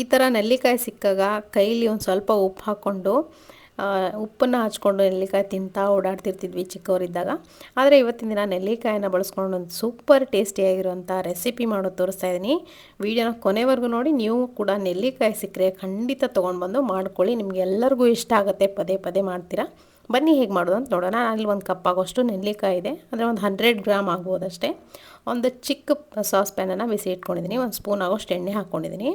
ಈ ಥರ ನೆಲ್ಲಿಕಾಯಿ ಸಿಕ್ಕಾಗ ಕೈಲಿ ಒಂದು ಸ್ವಲ್ಪ ಉಪ್ಪು ಹಾಕ್ಕೊಂಡು ಉಪ್ಪನ್ನು ಹಚ್ಕೊಂಡು ನೆಲ್ಲಿಕಾಯಿ ತಿಂತಾ ಓಡಾಡ್ತಿರ್ತಿದ್ವಿ ಚಿಕ್ಕವರಿದ್ದಾಗ. ಆದರೆ ಇವತ್ತಿನ ದಿನ ನೆಲ್ಲಿಕಾಯಿನ ಬಳಸ್ಕೊಂಡು ಒಂದು ಸೂಪರ್ ಟೇಸ್ಟಿಯಾಗಿರುವಂಥ ರೆಸಿಪಿ ಮಾಡೋದು ತೋರಿಸ್ತಾ ಇದ್ದೀನಿ ವೀಡಿಯೋನ ಕೊನೆವರೆಗೂ ನೋಡಿ, ನೀವು ಕೂಡ ನೆಲ್ಲಿಕಾಯಿ ಸಿಕ್ಕರೆ ಖಂಡಿತ ತೊಗೊಂಡು ಬಂದು ಮಾಡ್ಕೊಳ್ಳಿ. ನಿಮ್ಗೆ ಎಲ್ಲರಿಗೂ ಇಷ್ಟ ಆಗುತ್ತೆ, ಪದೇ ಪದೇ ಮಾಡ್ತೀರಾ. ಬನ್ನಿ ಹೇಗೆ ಮಾಡೋದು ಅಂತ ನೋಡೋಣ. ಅಲ್ಲಿ ಒಂದು ಕಪ್ ಆಗೋಷ್ಟು ನೆಲ್ಲಿಕಾಯಿ ಇದೆ. ಅಂದರೆ ಒಂದು ಹಂಡ್ರೆಡ್ ಗ್ರಾಮ್ ಆಗ್ಬೋದಷ್ಟೇ. ಒಂದು ಚಿಕ್ಕ ಸಾಸ್ ಪ್ಯಾನನ್ನು ಬಿಸಿ ಇಟ್ಕೊಂಡಿದ್ದೀನಿ ಒಂದು ಸ್ಪೂನ್ ಆಗೋಷ್ಟು ಎಣ್ಣೆ ಹಾಕ್ಕೊಂಡಿದ್ದೀನಿ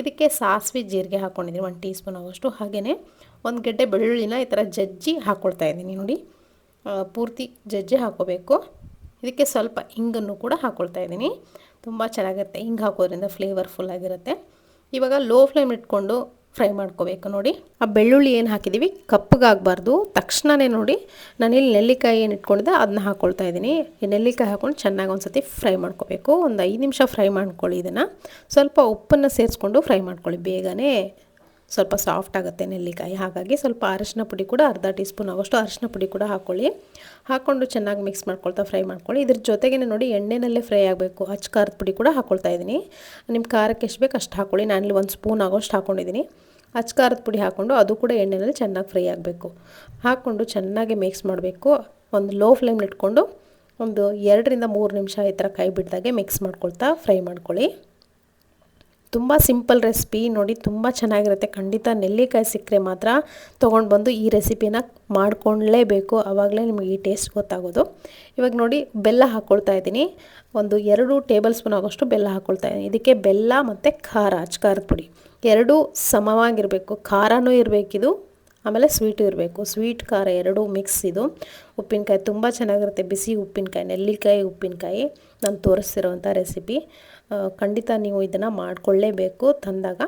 ಇದಕ್ಕೆ ಸಾಸಿವೆ ಜೀರಿಗೆ ಹಾಕ್ಕೊಂಡಿದ್ದೀನಿ ಒಂದು ಟೀ ಸ್ಪೂನ್ ಆಗೋಷ್ಟು ಹಾಗೆಯೇ ಒಂದು ಗಡ್ಡೆ ಬೆಳ್ಳುಳ್ಳಿನ ಈ ಥರ ಜಜ್ಜಿ ಹಾಕ್ಕೊಳ್ತಾ ಇದ್ದೀನಿ ನೋಡಿ. ಪೂರ್ತಿ ಜಜ್ಜಿ ಹಾಕ್ಕೋಬೇಕು ಇದಕ್ಕೆ ಸ್ವಲ್ಪ ಹಿಂಗನ್ನು ಕೂಡ ಹಾಕ್ಕೊಳ್ತಾ ಇದ್ದೀನಿ. ತುಂಬ ಚೆನ್ನಾಗಿರುತ್ತೆ ಹಿಂಗೆ ಹಾಕೋದ್ರಿಂದ ಫ್ಲೇವರ್ಫುಲ್ ಆಗಿರುತ್ತೆ. ಇವಾಗ ಲೋ ಫ್ಲೇಮ್ ಇಟ್ಕೊಂಡು ಫ್ರೈ ಮಾಡ್ಕೋಬೇಕು ನೋಡಿ. ಆ ಬೆಳ್ಳುಳ್ಳಿ ಏನು ಹಾಕಿದ್ದೀವಿ ಕಪ್ಪಗಾಗಬಾರ್ದು. ತಕ್ಷಣವೇ ನೋಡಿ, ನಾನಿಲ್ಲಿ ನೆಲ್ಲಿಕಾಯಿ ಏನು ಇಟ್ಕೊಂಡಿದ್ದೆ ಅದನ್ನ ಹಾಕ್ಕೊಳ್ತಾ ಇದ್ದೀನಿ. ಈ ನೆಲ್ಲಿಕಾಯಿ ಹಾಕ್ಕೊಂಡು ಚೆನ್ನಾಗಿ ಒಂದು ಸತಿ ಫ್ರೈ ಮಾಡ್ಕೋಬೇಕು. ಒಂದು ಐದು ನಿಮಿಷ ಫ್ರೈ ಮಾಡ್ಕೊಳ್ಳಿ ಇದನ್ನು. ಸ್ವಲ್ಪ ಉಪ್ಪನ್ನು ಸೇರಿಸ್ಕೊಂಡು ಫ್ರೈ ಮಾಡ್ಕೊಳ್ಳಿ ಬೇಗನೆ. ಸ್ವಲ್ಪ ಸಾಫ್ಟ್ ಆಗುತ್ತೆ ನೆಲ್ಲಿಕಾಯಿ. ಹಾಗಾಗಿ ಸ್ವಲ್ಪ ಅರಶಿನ ಪುಡಿ ಕೂಡ ಅರ್ಧ ಟೀ ಸ್ಪೂನ್ ಆಗೋಷ್ಟು ಅರಶಿನ ಪುಡಿ ಕೂಡ ಹಾಕ್ಕೊಳ್ಳಿ ಹಾಕ್ಕೊಂಡು ಚೆನ್ನಾಗಿ ಮಿಕ್ಸ್ ಮಾಡ್ಕೊಳ್ತಾ ಫ್ರೈ ಮಾಡ್ಕೊಳ್ಳಿ. ಇದ್ರ ಜೊತೆಗೆ ನೋಡಿ ಎಣ್ಣೆನಲ್ಲೇ ಫ್ರೈ ಆಗಬೇಕು. ಅಚ್ಚ ಖಾರದ ಪುಡಿ ಕೂಡ ಹಾಕ್ಕೊಳ್ತಾ ಇದ್ದೀನಿ. ನಿಮ್ಮ ಖಾರಕ್ಕೆ ಎಷ್ಟು ಬೇಕು ಅಷ್ಟು ಹಾಕ್ಕೊಳ್ಳಿ ನಾನಿಲ್ಲಿ ಒಂದು ಸ್ಪೂನ್ ಆಗೋಷ್ಟು ಹಾಕ್ಕೊಂಡಿದ್ದೀನಿ ಅಚ್ಚ ಖಾರದ ಪುಡಿ ಹಾಕ್ಕೊಂಡು ಅದು ಕೂಡ ಎಣ್ಣೆನಲ್ಲಿ ಚೆನ್ನಾಗಿ ಫ್ರೈ ಆಗಬೇಕು. ಹಾಕ್ಕೊಂಡು ಚೆನ್ನಾಗಿ ಮಿಕ್ಸ್ ಮಾಡಬೇಕು. ಒಂದು ಲೋ ಫ್ಲೇಮ್ ಇಟ್ಕೊಂಡು ಒಂದು ಎರಡರಿಂದ ಮೂರು ನಿಮಿಷ ಈ ಥರ ಕೈ ಬಿಡ್ದಾಗೆ ಮಿಕ್ಸ್ ಮಾಡ್ಕೊಳ್ತಾ ಫ್ರೈ ಮಾಡ್ಕೊಳ್ಳಿ. ತುಂಬ ಸಿಂಪಲ್ ರೆಸಿಪಿ ನೋಡಿ ತುಂಬ ಚೆನ್ನಾಗಿರುತ್ತೆ. ಖಂಡಿತ ನೆಲ್ಲಿಕಾಯಿ ಸಿಕ್ಕರೆ ಮಾತ್ರ ತೊಗೊಂಡು ಬಂದು ಈ ರೆಸಿಪಿನ ಮಾಡ್ಕೊಳ್ಳೇಬೇಕು ಆವಾಗಲೇ ನಿಮಗೆ ಈ ಟೇಸ್ಟ್ ಗೊತ್ತಾಗೋದು. ಇವಾಗ ನೋಡಿ ಬೆಲ್ಲ ಹಾಕ್ಕೊಳ್ತಾ ಇದ್ದೀನಿ. ಒಂದು ಎರಡು ಟೇಬಲ್ ಸ್ಪೂನ್ ಆಗೋಷ್ಟು ಬೆಲ್ಲ ಹಾಕ್ಕೊಳ್ತಾ ಇದ್ದೀನಿ. ಇದಕ್ಕೆ ಬೆಲ್ಲ ಮತ್ತು ಖಾರ ಖಾರದ ಪುಡಿ. ಎರಡೂ ಸಮವಾಗಿರಬೇಕು. ಖಾರನೂ ಇರಬೇಕಿದು. ಆಮೇಲೆ ಸ್ವೀಟ್ ಇರಬೇಕು. ಸ್ವೀಟ್ ಖಾರ ಎರಡೂ ಮಿಕ್ಸ್ ಇದು. ಉಪ್ಪಿನಕಾಯಿ ತುಂಬ ಚೆನ್ನಾಗಿರುತ್ತೆ. ಬಿಸಿ ಉಪ್ಪಿನಕಾಯಿ, ನೆಲ್ಲಿಕಾಯಿ ಉಪ್ಪಿನಕಾಯಿ ನಾನು ತೋರಿಸ್ತಿರೋವಂಥ ರೆಸಿಪಿ ಖಂಡಿತ ನೀವು ಇದನ್ನು ಮಾಡಿಕೊಳ್ಳೇಬೇಕು. ತಂದಾಗ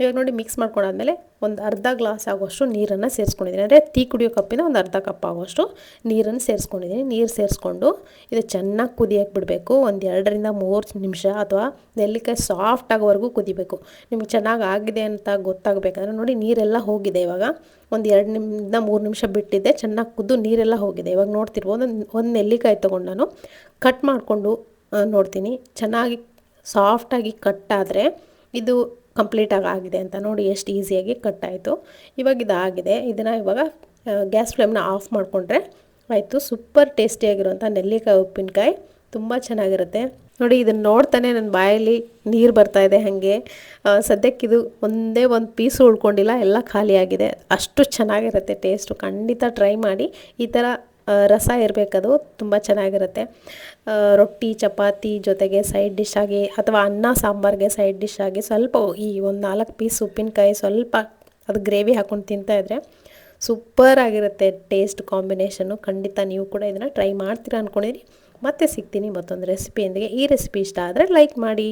ಇವಾಗ ನೋಡಿ ಮಿಕ್ಸ್ ಮಾಡ್ಕೊಂಡಾದ್ಮೇಲೆ ಒಂದು ಅರ್ಧ ಗ್ಲಾಸ್ ಆಗುವಷ್ಟು ನೀರನ್ನು ಸೇರಿಸ್ಕೊಂಡಿದ್ದೀನಿ. ಅಂದರೆ ಟೀ ಕುಡಿಯೋ ಕಪ್ಪಿನ ಒಂದು ಅರ್ಧ ಕಪ್ ಆಗುವಷ್ಟು ನೀರನ್ನು ಸೇರಿಸ್ಕೊಂಡಿದ್ದೀನಿ. ನೀರು ಸೇರಿಸ್ಕೊಂಡು ಇದು ಚೆನ್ನಾಗಿ ಕುದಿಯೋಕೆ ಬಿಡಬೇಕು. ಒಂದು ಎರಡರಿಂದ ಮೂರು ನಿಮಿಷ ಅಥವಾ ನೆಲ್ಲಿಕಾಯಿ ಸಾಫ್ಟ್ ಆಗೋವರೆಗೂ ಕುದಿಬೇಕು. ನಿಮ್ಗೆ ಚೆನ್ನಾಗಿ ಆಗಿದೆ ಅಂತ ಗೊತ್ತಾಗಬೇಕಂದ್ರೆ ನೋಡಿ ನೀರೆಲ್ಲ ಹೋಗಿದೆ ಇವಾಗ. ಒಂದು ಎರಡು ನಿಮಿಷದಿಂದ ಮೂರು ನಿಮಿಷ ಬಿಟ್ಟಿದ್ದೆ ಚೆನ್ನಾಗಿ ಕುದ್ದು ನೀರೆಲ್ಲ ಹೋಗಿದೆ. ಇವಾಗ ನೋಡ್ತಿರ್ಬೋದು. ಒಂದು ಒಂದು ನೆಲ್ಲಿಕಾಯಿ ತೊಗೊಂಡು ನಾನು ಕಟ್ ಮಾಡಿಕೊಂಡು ನೋಡ್ತೀನಿ. ಚೆನ್ನಾಗಿ ಸಾಫ್ಟಾಗಿ ಕಟ್ಟಾದರೆ ಇದು ಕಂಪ್ಲೀಟಾಗಿ ಆಗಿದೆ ಅಂತ ನೋಡಿ ಎಷ್ಟು ಈಸಿಯಾಗಿ ಕಟ್ಟಾಯಿತು. ಇವಾಗ ಇದು ಆಗಿದೆ ಇದನ್ನು ಇವಾಗ ಗ್ಯಾಸ್ ಫ್ಲೇಮ್ನ ಆಫ್ ಮಾಡಿಕೊಂಡ್ರೆ ಆಯಿತು. ಸೂಪರ್ ಟೇಸ್ಟಿಯಾಗಿರುವಂಥ ನೆಲ್ಲಿಕಾಯಿ ಉಪ್ಪಿನಕಾಯಿ ತುಂಬ ಚೆನ್ನಾಗಿರುತ್ತೆ. ನೋಡಿ ಇದನ್ನು ನೋಡ್ತಾನೆ ನನ್ನ ಬಾಯಲ್ಲಿ ನೀರು ಬರ್ತಾ ಇದೆ ಹಾಗೆ. ಸದ್ಯಕ್ಕಿದು ಒಂದೇ ಒಂದು ಪೀಸು ಉಳ್ಕೊಂಡಿಲ್ಲ, ಎಲ್ಲ ಖಾಲಿಯಾಗಿದೆ. ಅಷ್ಟು ಚೆನ್ನಾಗಿರುತ್ತೆ ಟೇಸ್ಟು ಖಂಡಿತ ಟ್ರೈ ಮಾಡಿ. ಈ ಥರ ರಸ ಇರಬೇಕದು ತುಂಬ ಚೆನ್ನಾಗಿರುತ್ತೆ. ರೊಟ್ಟಿ, ಚಪಾತಿ ಜೊತೆಗೆ ಸೈಡ್ ಡಿಶ್ ಆಗಿ ಅಥವಾ ಅನ್ನ ಸಾಂಬಾರಿಗೆ ಸೈಡ್ ಡಿಶ್ ಆಗಿ ಸ್ವಲ್ಪ ಈ ಒಂದು ನಾಲ್ಕು ಪೀಸ್ ಉಪ್ಪಿನಕಾಯಿ ಸ್ವಲ್ಪ ಅದು ಗ್ರೇವಿ ಹಾಕ್ಕೊಂಡು ತಿಂತಾಯಿದ್ರೆ ಸೂಪರ್ ಆಗಿರುತ್ತೆ ಟೇಸ್ಟ್ ಕಾಂಬಿನೇಷನ್ನು ಖಂಡಿತ ನೀವು ಕೂಡ ಇದನ್ನು ಟ್ರೈ ಮಾಡ್ತೀರಾ ಅಂದ್ಕೊಂಡಿರಿ ಮತ್ತೆ ಸಿಗ್ತೀನಿ ಮತ್ತೊಂದು ರೆಸಿಪಿಯೊಂದಿಗೆ ಈ ರೆಸಿಪಿ ಇಷ್ಟ ಆದರೆ ಲೈಕ್ ಮಾಡಿ.